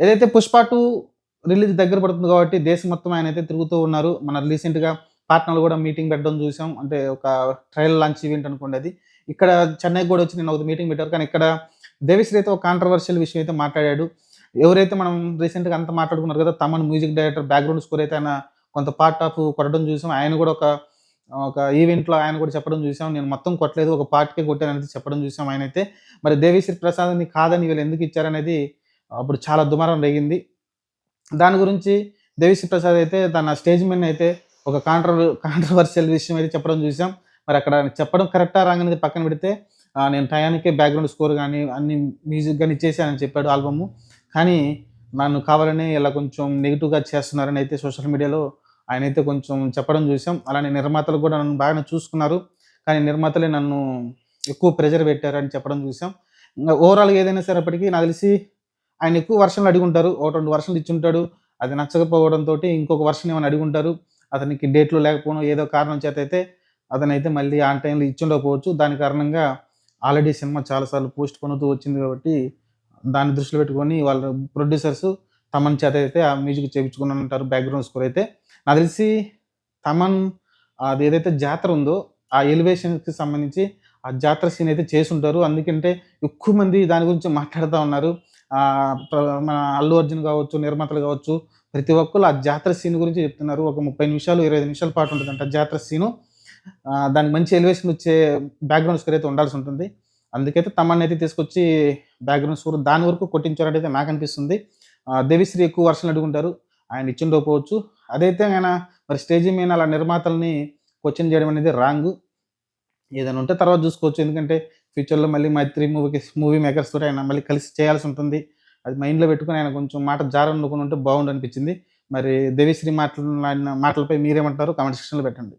ఏదైతే Pushpa two release దగ్గర పడుతుంది కాబట్టి దేశం మొత్తం ఆయన అయితే తిరుగుతూ ఉన్నారు. మన రీసెంట్గా పాట్నాలో కూడా మీటింగ్ పెట్టడం చూసాం. అంటే ఒక ట్రయల్ లాంచ్ ఈవెంట్ అనుకోండి అది. ఇక్కడ చెన్నైకి కూడా వచ్చి నేను ఒక మీటింగ్ పెట్టారు. కానీ ఇక్కడ దేవిశ్రీ అయితే ఒక కాంట్రవర్షియల్ విషయం అయితే మాట్లాడాడు. ఎవరైతే మనం రీసెంట్గా అంత మాట్లాడుకున్నారు కదా Thaman music director background score అయితే ఆయన కొంత పార్ట్ ఆఫ్ కొట్టడం చూసాం. ఆయన కూడా ఒక ఒక ఈవెంట్లో ఆయన కూడా చెప్పడం చూసాం. నేను మొత్తం కొట్టలేదు ఒక పార్ట్కే కొట్టాననేది చెప్పడం చూసాం. ఆయన అయితే. మరి దేవిశ్రీ ప్రసాద్ని కాదని వీళ్ళు ఎందుకు ఇచ్చారనేది అప్పుడు చాలా దుమారం రేగింది. దాని గురించి దేవిశ్రీ ప్రసాద్ అయితే తన స్టేజ్ మీద అయితే ఒక కాంట్రవ కాంట్రవర్షియల్ విషయం అయితే చెప్పడం చూసాం. మరి అక్కడ చెప్పడం కరెక్టా రాగానే పక్కన పెడితే నేను టయానికే బ్యాక్గ్రౌండ్ స్కోర్ కానీ అన్ని మ్యూజిక్ కానీ ఇచ్చేసానని చెప్పాడు ఆల్బము. కానీ నన్ను కావాలని ఇలా కొంచెం నెగిటివ్గా చేస్తున్నారని అయితే సోషల్ మీడియాలో ఆయన అయితే కొంచెం చెప్పడం చూసాం. అలానే నిర్మాతలు కూడా నన్ను బాగానే చూసుకున్నారు. కానీ నిర్మాతలే నన్ను ఎక్కువ ప్రెజర్ పెట్టారని చెప్పడం చూసాం. ఇంకా ఓవరాల్గా ఏదైనా సరే అప్పటికి నాకు తెలిసి ఆయన ఎక్కువ వర్షన్లు అడుగుంటారు. ఒకటి రెండు వర్షన్లు ఇచ్చుంటాడు. అది నచ్చకపోవడంతో ఇంకొక వర్షన్ ఏమైనా అడుగుంటారు. అతనికి డేట్లు లేకపోవడం ఏదో కారణం చేత అయితే అతనైతే మళ్ళీ ఆన్ టైంలో ఇచ్చుండకపోవచ్చు. దాని కారణంగా ఆల్రెడీ సినిమా చాలాసార్లు పోస్ట్ పొందుతూ వచ్చింది కాబట్టి దాన్ని దృష్టిలో పెట్టుకొని వాళ్ళ ప్రొడ్యూసర్స్ తమన్ చేత అయితే ఆ మ్యూజిక్ చేయించుకుని ఉంటారు బ్యాక్గ్రౌండ్ స్కోర్ అయితే. నాకు తెలిసి తమన్ అది ఏదైతే జాతర ఉందో ఆ ఎలివేషన్కి సంబంధించి ఆ జాతర సీన్ అయితే చేసి ఉంటారు అందుకంటే ఎక్కువ మంది దాని గురించి మాట్లాడుతూ ఉన్నారు. మన అల్లు అర్జున్ కావచ్చు నిర్మాతలు కావచ్చు ప్రతి ఒక్కరు ఆ జాతర సీన్ గురించి చెప్తున్నారు. ఒక ముప్పై నిమిషాలు ఇరవై ఐదు నిమిషాల పాటు ఉంటుందంట జాతర సీను దానికి మంచి ఎలివేషన్ వచ్చే బ్యాక్గ్రౌండ్ స్కోర్ అయితే ఉండాల్సి ఉంటుంది. అందుకైతే తమన్ అయితే తీసుకొచ్చి బ్యాక్గ్రౌండ్ స్కోర్ దాని వరకు కొట్టించారంటే అయితే నాకు అనిపిస్తుంది. ఆ, దేవిశ్రీ ఎక్కువ వర్షాలు అడుగుంటారు. ఆయన ఇచ్చిండకపోవచ్చు అదైతే ఆయన మరి స్టేజ్ మీద అలా నిర్మాతల్ని క్వశ్చన్ చేయడం అనేది రాంగ్ ఏదైనా ఉంటే తర్వాత చూసుకోవచ్చు. ఎందుకంటే ఫ్యూచర్లో మళ్ళీ మైత్రి మూవీకి మూవీ మేకర్స్ తోటి ఆయన మళ్ళీ కలిసి చేయాల్సి ఉంటుంది. అది మైండ్లో పెట్టుకుని ఆయన కొంచెం మాట జారనుకుని ఉంటే బాగుండు అనిపించింది. మరి దేవిశ్రీ మాటలు ఆయన మాటలపై మీరేమంటారు కామెంట్ సెక్షన్లో పెట్టండి.